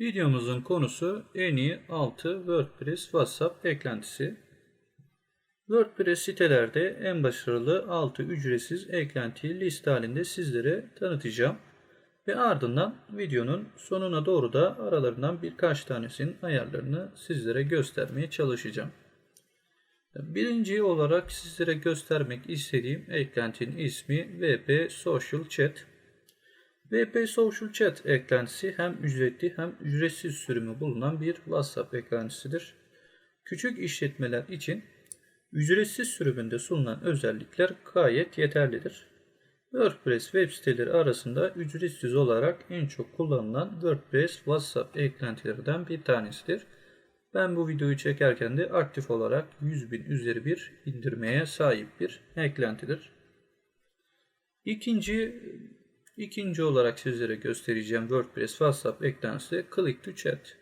Videomuzun konusu en iyi 6 WordPress WhatsApp eklentisi. WordPress sitelerde en başarılı 6 ücretsiz eklentiyi liste halinde sizlere tanıtacağım. Ve ardından videonun sonuna doğru da aralarından birkaç tanesinin ayarlarını sizlere göstermeye çalışacağım. Birinci olarak sizlere göstermek istediğim eklentinin ismi VP Social Chat. VP Social Chat eklentisi hem ücretli hem ücretsiz sürümü bulunan bir WhatsApp eklentisidir. Küçük işletmeler için ücretsiz sürümünde sunulan özellikler gayet yeterlidir. WordPress web siteleri arasında ücretsiz olarak en çok kullanılan WordPress WhatsApp eklentilerinden bir tanesidir. Ben bu videoyu çekerken de aktif olarak 100.000 üzeri bir indirmeye sahip bir eklentidir. İkinci İkinci olarak sizlere göstereceğim WordPress WhatsApp eklentisi Click to Chat.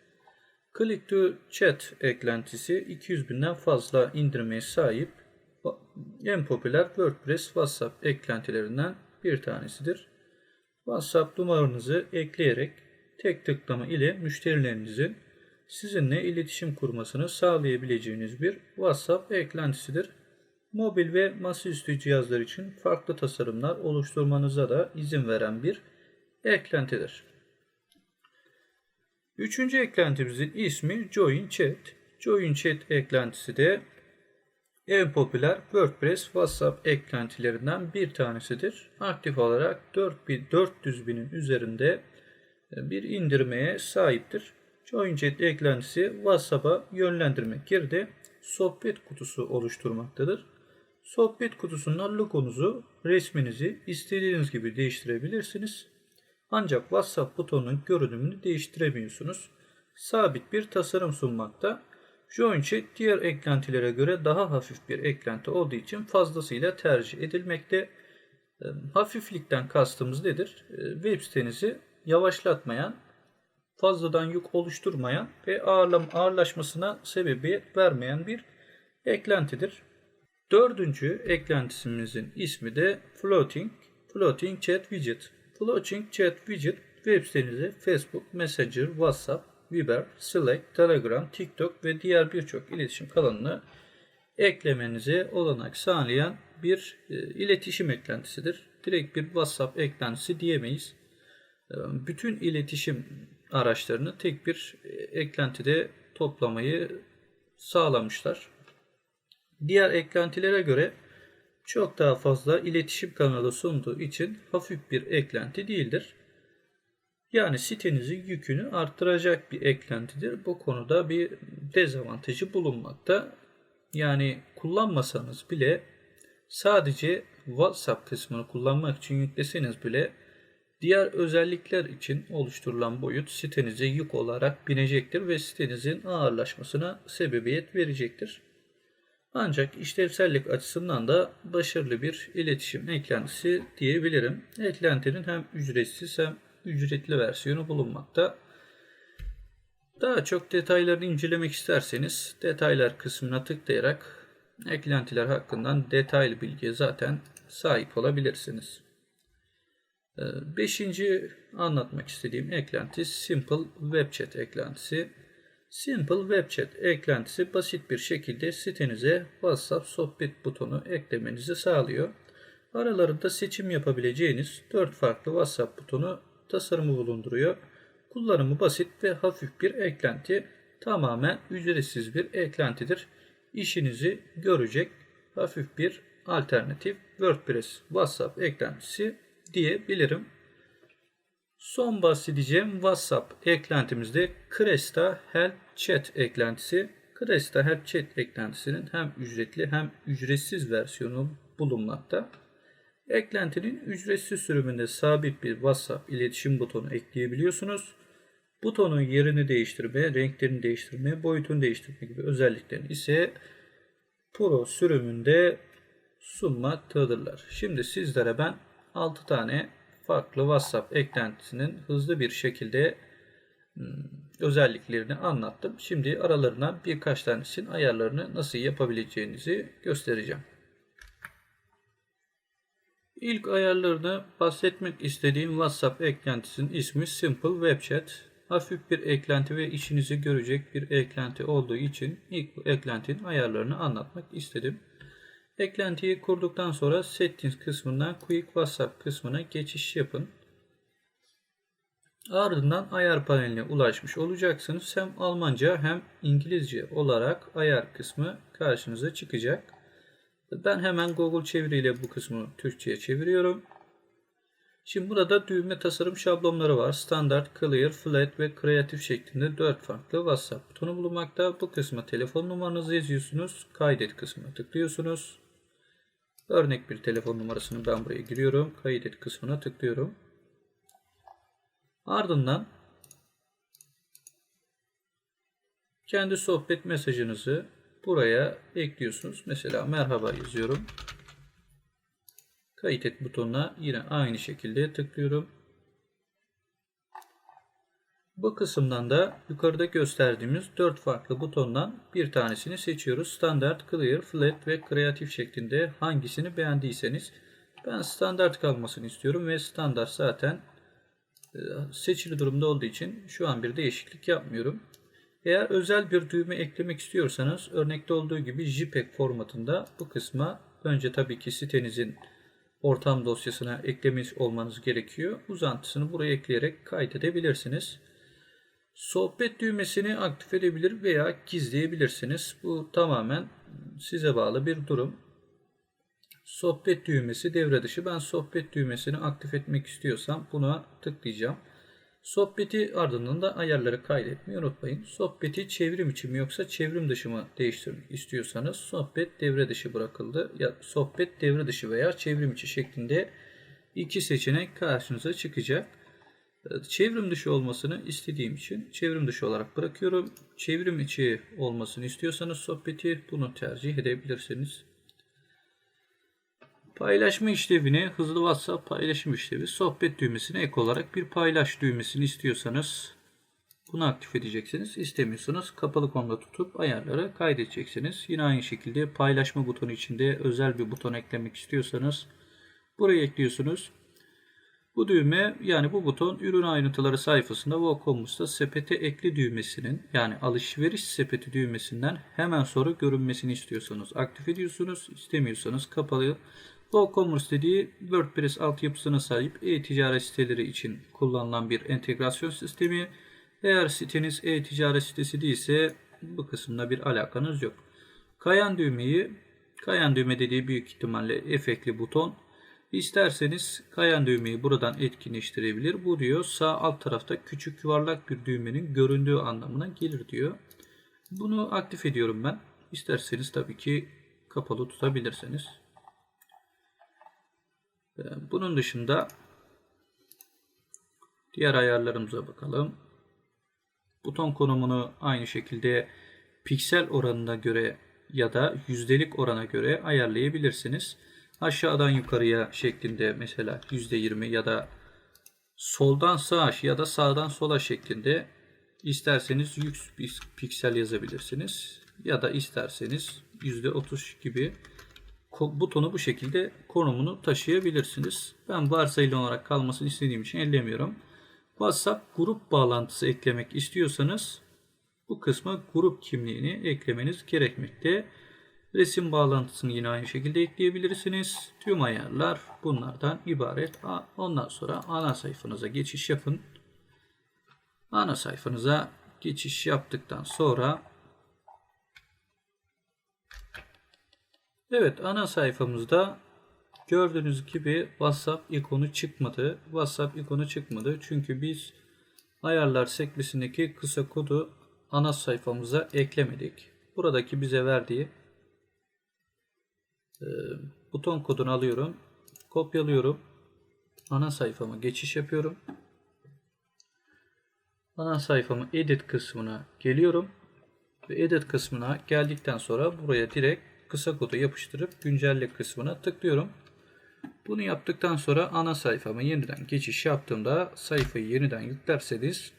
Click to Chat eklentisi 200 binden fazla indirmeye sahip en popüler WordPress WhatsApp eklentilerinden bir tanesidir. WhatsApp numaranızı ekleyerek tek tıklama ile müşterilerinizin sizinle iletişim kurmasını sağlayabileceğiniz bir WhatsApp eklentisidir. Mobil ve masaüstü cihazlar için farklı tasarımlar oluşturmanıza da izin veren bir eklentidir. Üçüncü eklentimizin ismi Join Chat. Join Chat eklentisi de en popüler WordPress WhatsApp eklentilerinden bir tanesidir. Aktif olarak 4400 binin üzerinde bir indirmeye sahiptir. Join Chat eklentisi WhatsApp'a yönlendirmek yerine sohbet kutusu oluşturmaktadır. Sohbet kutusundan logonuzu, resminizi istediğiniz gibi değiştirebilirsiniz. Ancak WhatsApp butonunun görünümünü değiştiremiyorsunuz. Sabit bir tasarım sunmakta. Join Chat diğer eklentilere göre daha hafif bir eklenti olduğu için fazlasıyla tercih edilmekte. Hafiflikten kastımız nedir? Web sitenizi yavaşlatmayan, fazladan yük oluşturmayan ve ağırlam, ağırlaşmasına sebebiyet vermeyen bir eklentidir. Dördüncü eklentimizin ismi de Floating, Floating Chat Widget. Floating Chat Widget web sitenize Facebook, Messenger, WhatsApp, Viber, Slack, Telegram, TikTok ve diğer birçok iletişim kanalını eklemenize olanak sağlayan bir e, iletişim eklentisidir. Direkt bir WhatsApp eklentisi diyemeyiz. E, bütün iletişim araçlarını tek bir e, eklentide toplamayı sağlamışlar. Diğer eklentilere göre çok daha fazla iletişim kanalı sunduğu için hafif bir eklenti değildir. Yani sitenizin yükünü arttıracak bir eklentidir. Bu konuda bir dezavantajı bulunmakta. Yani kullanmasanız bile sadece WhatsApp kısmını kullanmak için yükleseniz bile diğer özellikler için oluşturulan boyut sitenize yük olarak binecektir ve sitenizin ağırlaşmasına sebebiyet verecektir. Ancak işlevsellik açısından da başarılı bir iletişim eklentisi diyebilirim. Eklentinin hem ücretsiz hem ücretli versiyonu bulunmakta. Daha çok detaylarını incelemek isterseniz detaylar kısmına tıklayarak eklentiler hakkında detaylı bilgiye zaten sahip olabilirsiniz. Ee, beşinci anlatmak istediğim eklenti Simple Web Chat eklentisi. Simple Web Chat eklentisi basit bir şekilde sitenize WhatsApp sohbet butonu eklemenizi sağlıyor. Aralarında seçim yapabileceğiniz 4 farklı WhatsApp butonu tasarımı bulunduruyor. Kullanımı basit ve hafif bir eklenti. Tamamen ücretsiz bir eklentidir. İşinizi görecek hafif bir alternatif WordPress WhatsApp eklentisi diyebilirim. Son bahsedeceğim WhatsApp eklentimizde Cresta Help Chat eklentisi. Cresta Help Chat eklentisinin hem ücretli hem ücretsiz versiyonu bulunmakta. Eklentinin ücretsiz sürümünde sabit bir WhatsApp iletişim butonu ekleyebiliyorsunuz. Butonun yerini değiştirme, renklerini değiştirme, boyutunu değiştirme gibi özelliklerini ise Pro sürümünde sunmaktadırlar. Şimdi sizlere ben 6 tane farklı WhatsApp eklentisinin hızlı bir şekilde hmm, özelliklerini anlattım. Şimdi aralarından birkaç tanesinin ayarlarını nasıl yapabileceğinizi göstereceğim. İlk ayarlarını bahsetmek istediğim WhatsApp eklentisinin ismi Simple Web Chat. hafif bir eklenti ve işinizi görecek bir eklenti olduğu için ilk bu eklentinin ayarlarını anlatmak istedim. Eklentiyi kurduktan sonra Settings kısmından Quick WhatsApp kısmına geçiş yapın. Ardından ayar paneline ulaşmış olacaksınız. Hem Almanca hem İngilizce olarak ayar kısmı karşınıza çıkacak. Ben hemen Google çeviriyle bu kısmı Türkçe'ye çeviriyorum. Şimdi burada düğme tasarım şablonları var. Standart, Clear, Flat ve Creative şeklinde 4 farklı WhatsApp butonu bulunmakta. Bu kısma telefon numaranızı yazıyorsunuz. Kaydet kısmına tıklıyorsunuz. Örnek bir telefon numarasını ben buraya giriyorum. Kaydet kısmına tıklıyorum. Ardından kendi sohbet mesajınızı buraya ekliyorsunuz. Mesela merhaba yazıyorum. Kayıt et butonuna yine aynı şekilde tıklıyorum. Bu kısımdan da yukarıda gösterdiğimiz 4 farklı butondan bir tanesini seçiyoruz. Standart, Clear, Flat ve Creative şeklinde hangisini beğendiyseniz ben standart kalmasını istiyorum ve standart zaten seçili durumda olduğu için şu an bir değişiklik yapmıyorum. Eğer özel bir düğme eklemek istiyorsanız örnekte olduğu gibi JPEG formatında bu kısma önce tabii ki sitenizin ortam dosyasına eklemiş olmanız gerekiyor. Uzantısını buraya ekleyerek kaydedebilirsiniz. Sohbet düğmesini aktif edebilir veya gizleyebilirsiniz. Bu tamamen size bağlı bir durum. Sohbet düğmesi devre dışı. Ben sohbet düğmesini aktif etmek istiyorsam buna tıklayacağım. Sohbeti ardından da ayarları kaydetmeyi unutmayın. Sohbeti çevrim içi mi yoksa çevrim dışı mı değiştirmek istiyorsanız sohbet devre dışı bırakıldı. Ya sohbet devre dışı veya çevrim içi şeklinde iki seçenek karşınıza çıkacak. Çevrim dışı olmasını istediğim için çevrim dışı olarak bırakıyorum. Çevrim içi olmasını istiyorsanız sohbeti bunu tercih edebilirsiniz. Paylaşma işlevine hızlı WhatsApp paylaşım işlevi sohbet düğmesine ek olarak bir paylaş düğmesini istiyorsanız bunu aktif edeceksiniz. İstemiyorsanız kapalı konuda tutup ayarları kaydedeceksiniz. Yine aynı şekilde paylaşma butonu içinde özel bir buton eklemek istiyorsanız buraya ekliyorsunuz. Bu düğme yani bu buton ürün ayrıntıları sayfasında WooCommerce'da sepete ekli düğmesinin yani alışveriş sepeti düğmesinden hemen sonra görünmesini istiyorsanız aktif ediyorsunuz. İstemiyorsanız kapalı WooCommerce dediği WordPress altyapısına sahip e-ticaret siteleri için kullanılan bir entegrasyon sistemi. Eğer siteniz e-ticaret sitesi değilse bu kısımda bir alakanız yok. Kayan düğmeyi, kayan düğme dediği büyük ihtimalle efektli buton. İsterseniz kayan düğmeyi buradan etkinleştirebilir. Bu diyor sağ alt tarafta küçük yuvarlak bir düğmenin göründüğü anlamına gelir diyor. Bunu aktif ediyorum ben. İsterseniz tabii ki kapalı tutabilirsiniz. Ee, bunun dışında diğer ayarlarımıza bakalım. Buton konumunu aynı şekilde piksel oranına göre ya da yüzdelik orana göre ayarlayabilirsiniz. Aşağıdan yukarıya şeklinde mesela %20 ya da soldan sağa ya da sağdan sola şeklinde isterseniz 100 piksel yazabilirsiniz. Ya da isterseniz %30 gibi butonu bu şekilde konumunu taşıyabilirsiniz. Ben varsayılan olarak kalmasını istediğim için ellemiyorum. WhatsApp grup bağlantısı eklemek istiyorsanız bu kısma grup kimliğini eklemeniz gerekmekte. Resim bağlantısını yine aynı şekilde ekleyebilirsiniz. Tüm ayarlar bunlardan ibaret. Ondan sonra ana sayfanıza geçiş yapın. Ana sayfanıza geçiş yaptıktan sonra Evet ana sayfamızda gördüğünüz gibi WhatsApp ikonu çıkmadı. WhatsApp ikonu çıkmadı çünkü biz ayarlar sekmesindeki kısa kodu ana sayfamıza eklemedik. Buradaki bize verdiği e, buton kodunu alıyorum. Kopyalıyorum. Ana sayfama geçiş yapıyorum. Ana sayfamı edit kısmına geliyorum. Ve edit kısmına geldikten sonra buraya direkt kısa kodu yapıştırıp güncelle kısmına tıklıyorum. Bunu yaptıktan sonra ana sayfama yeniden geçiş yaptığımda sayfayı yeniden yüklerseniz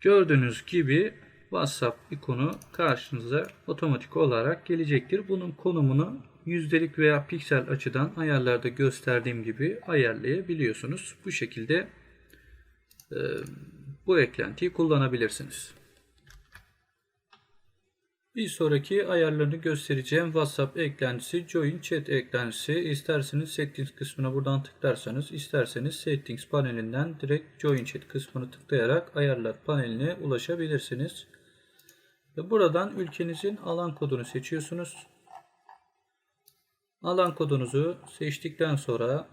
gördüğünüz gibi WhatsApp ikonu karşınıza otomatik olarak gelecektir. Bunun konumunu yüzdelik veya piksel açıdan ayarlarda gösterdiğim gibi ayarlayabiliyorsunuz. Bu şekilde e, bu eklentiyi kullanabilirsiniz. Bir sonraki ayarlarını göstereceğim WhatsApp eklentisi Join Chat eklentisi. İsterseniz Settings kısmına buradan tıklarsanız, isterseniz Settings panelinden direkt Join Chat kısmını tıklayarak ayarlar paneline ulaşabilirsiniz. Ve buradan ülkenizin alan kodunu seçiyorsunuz. Alan kodunuzu seçtikten sonra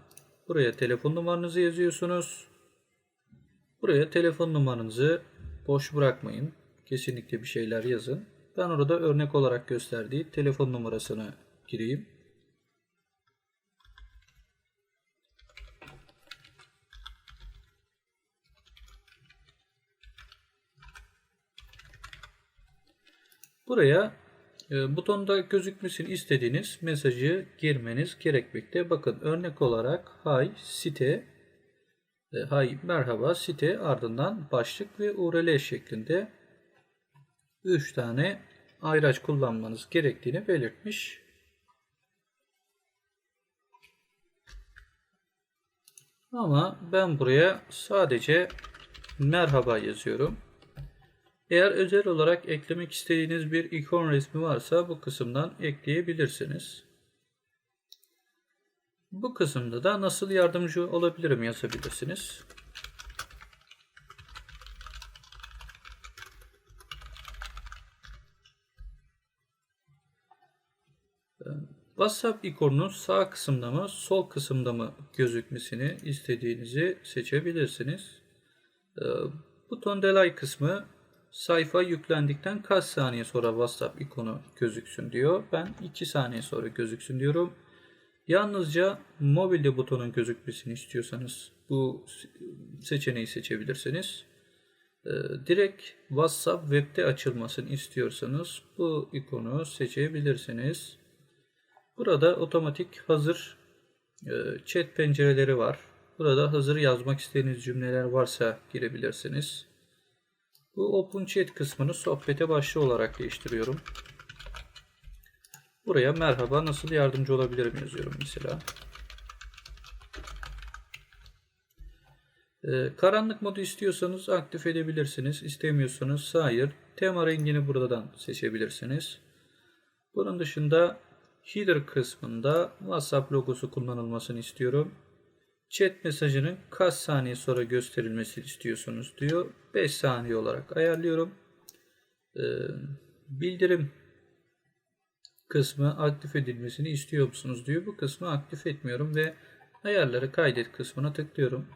buraya telefon numaranızı yazıyorsunuz. Buraya telefon numaranızı boş bırakmayın. Kesinlikle bir şeyler yazın. Ben orada örnek olarak gösterdiği telefon numarasını gireyim. Buraya e, butonda gözükmesini istediğiniz mesajı girmeniz gerekmekte. Bakın örnek olarak hay site e, hay merhaba site ardından başlık ve URL şeklinde 3 tane ayraç kullanmanız gerektiğini belirtmiş. Ama ben buraya sadece merhaba yazıyorum. Eğer özel olarak eklemek istediğiniz bir ikon resmi varsa bu kısımdan ekleyebilirsiniz. Bu kısımda da nasıl yardımcı olabilirim yazabilirsiniz. WhatsApp ikonunun sağ kısımda mı, sol kısımda mı gözükmesini istediğinizi seçebilirsiniz. Ee, buton delay kısmı sayfa yüklendikten kaç saniye sonra WhatsApp ikonu gözüksün diyor. Ben 2 saniye sonra gözüksün diyorum. Yalnızca mobilde butonun gözükmesini istiyorsanız bu seçeneği seçebilirsiniz. Ee, direkt WhatsApp web'de açılmasını istiyorsanız bu ikonu seçebilirsiniz. Burada otomatik hazır e, chat pencereleri var. Burada hazır yazmak istediğiniz cümleler varsa girebilirsiniz. Bu Open Chat kısmını sohbete başlı olarak değiştiriyorum. Buraya merhaba nasıl yardımcı olabilirim yazıyorum mesela. Ee, karanlık modu istiyorsanız aktif edebilirsiniz. İstemiyorsanız hayır. Tema rengini buradan seçebilirsiniz. Bunun dışında header kısmında WhatsApp logosu kullanılmasını istiyorum. Chat mesajının kaç saniye sonra gösterilmesi istiyorsunuz diyor. 5 saniye olarak ayarlıyorum. Ee, bildirim kısmı aktif edilmesini istiyor musunuz diyor. Bu kısmı aktif etmiyorum ve ayarları kaydet kısmına tıklıyorum.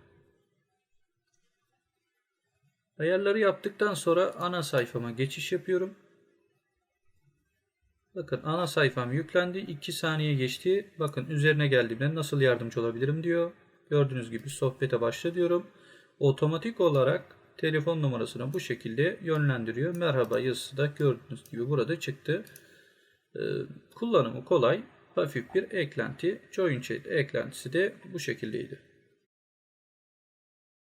Ayarları yaptıktan sonra ana sayfama geçiş yapıyorum. Bakın ana sayfam yüklendi. 2 saniye geçti. Bakın üzerine geldiğimde nasıl yardımcı olabilirim diyor. Gördüğünüz gibi sohbete başla diyorum. Otomatik olarak telefon numarasını bu şekilde yönlendiriyor. Merhaba yazısı da gördüğünüz gibi burada çıktı. Ee, kullanımı kolay, hafif bir eklenti. Join Chat eklentisi de bu şekildeydi.